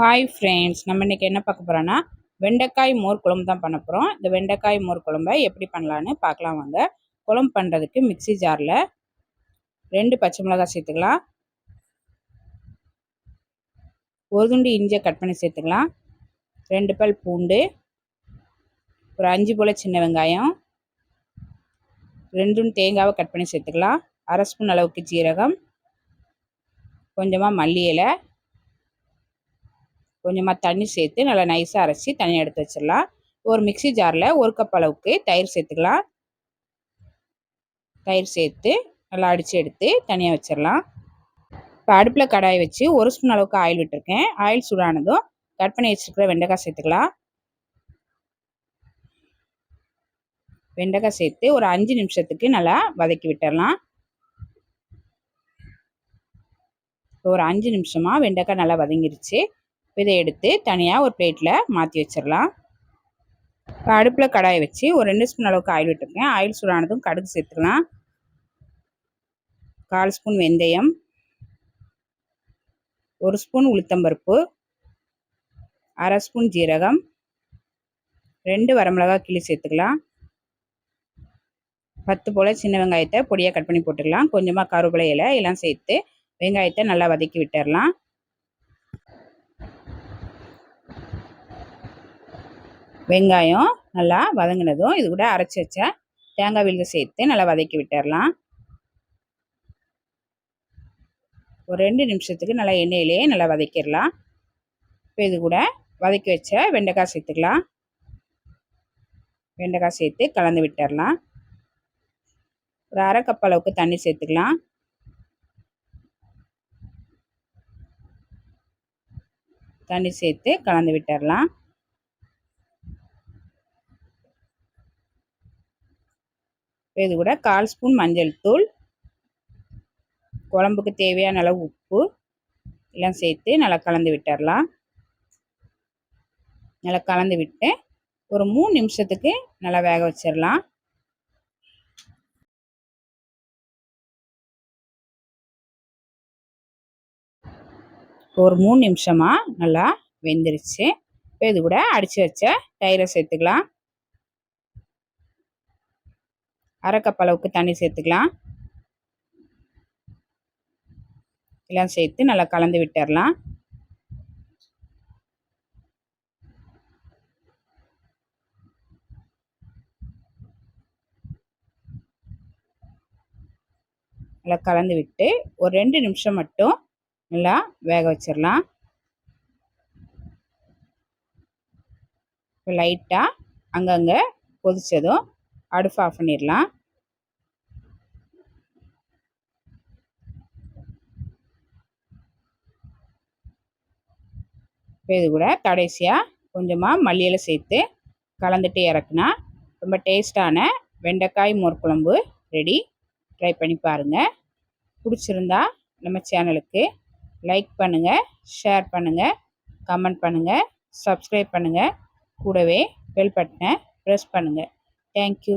Hi friends நம்ம இன்றைக்கி என்ன பார்க்க போகிறோன்னா வெண்டைக்காய் மோர் குழம்பு தான் பண்ண போகிறோம் இந்த வெண்டைக்காய் மோர் குழம்பை எப்படி பண்ணலான்னு பார்க்கலாம் வாங்க. குழம்பு பண்ணுறதுக்கு மிக்சி ஜாரில் ரெண்டு பச்சை மிளகாய் சேர்த்துக்கலாம். ஒரு துண்டு இஞ்சியை கட் பண்ணி சேர்த்துக்கலாம். ரெண்டு பல் பூண்டு ஒரு அஞ்சு போல் சின்ன வெங்காயம் ரெண்டும் தேங்காவை கட் பண்ணி சேர்த்துக்கலாம். அரை ஸ்பூன் அளவுக்கு ஜீரகம் கொஞ்சமாக மல்லி இலை கொஞ்சமாக தண்ணி சேர்த்து நல்லா நைஸாக அரைச்சி தனியாக எடுத்து வச்சிடலாம். ஒரு மிக்சி ஜாரில் ஒரு கப் அளவுக்கு தயிர் சேர்த்துக்கலாம். தயிர் சேர்த்து நல்லா அடித்து எடுத்து தனியாக வச்சிடலாம். இப்போ அடுப்பில் கடாய் வச்சு ஒரு ஸ்பூன் அளவுக்கு ஆயில் விட்டுருக்கேன். ஆயில் சூடானதும் கட் பண்ணி வச்சுருக்கிற வெண்டைக்காய் சேர்த்துக்கலாம். வெண்டைக்காய் சேர்த்து ஒரு அஞ்சு நிமிஷத்துக்கு நல்லா வதக்கி விட்டுடலாம். ஒரு அஞ்சு நிமிஷமாக வெண்டைக்காய் நல்லா வதங்கிருச்சு. இதை எடுத்து தனியாக ஒரு பிளேட்டில் மாற்றி வச்சிடலாம். இப்போ அடுப்பில் கடாயை வச்சு ஒரு ரெண்டு ஸ்பூன் அளவுக்கு ஆயில் விட்டுருக்கேன். ஆயில் சூடானதும் கடுகு சேர்த்துக்கலாம் கால் ஸ்பூன் வெந்தயம். ஒரு ஸ்பூன் உளுத்தம்பருப்பு. அரை ஸ்பூன் ஜீரகம். ரெண்டு வரமிளகா கிளி சேர்த்துக்கலாம். பத்து போல் சின்ன வெங்காயத்தை பொடியாக கட் பண்ணி போட்டுக்கலாம். கொஞ்சமாக கருவேப்பிலை இலை எல்லாம் சேர்த்து வெங்காயத்தை நல்லா வதக்கி விட்டுடலாம். வெங்காயம் நல்லா வதங்கினதும் இது கூட அரைச்சி வச்ச தேங்காய் விழுது சேர்த்து நல்லா வதக்கி விட்டுடலாம் ஒரு ரெண்டு நிமிஷத்துக்கு நல்லா எண்ணெயிலேயே நல்லா வதக்கிடலாம். இப்போ இது கூட வதக்கி வச்ச வெண்டைக்காய் சேர்த்துக்கலாம். வெண்டைக்காய் சேர்த்து கலந்து விட்டுடலாம் ஒரு அரை கப் அளவுக்கு தண்ணி சேர்த்துக்கலாம். தண்ணி சேர்த்து கலந்து விட்டுடலாம் இது கூட கால் ஸ்பூன் மஞ்சள் தூள் குழம்புக்கு தேவையான அளவு உப்பு எல்லாம் சேர்த்து நல்லா கலந்து விட்டுடலாம் நல்லா கலந்து விட்டு ஒரு மூணு நிமிஷத்துக்கு நல்லா வேக வச்சிடலாம். ஒரு மூணு நிமிஷமாக நல்லா வெந்துருச்சு. இப்போ இது கூட அடித்து வச்ச தயிரை சேர்த்துக்கலாம். அரை கப் அளவுக்கு தண்ணி சேர்த்துக்கலாம். எல்லாம் சேர்த்து நல்லா கலந்து விட்டுடலாம் நல்லா கலந்து விட்டு ஒரு ரெண்டு நிமிஷம் மட்டும் நல்லா வேக வச்சிடலாம். இப்போ லைட்டாக அங்கங்கே கொதித்ததும் அடுப்பு ஆஃப் பண்ணிடலாம். இது கூட கடைசியாக கொஞ்சமாக மல்லியில் சேர்த்து கலந்துட்டு இறக்குனா ரொம்ப டேஸ்டான வெண்டைக்காய் மோர்க்குழம்பு ரெடி ட்ரை பண்ணி பாருங்கள் பிடிச்சிருந்தா நம்ம சேனலுக்கு லைக் பண்ணுங்கள் ஷேர் பண்ணுங்கள் கமெண்ட் பண்ணுங்கள் சப்ஸ்கிரைப் பண்ணுங்கள் கூடவே பெல் பட்டனை ப்ரெஸ் பண்ணுங்கள் ಥ್ಯಾಂಕ್ ಯು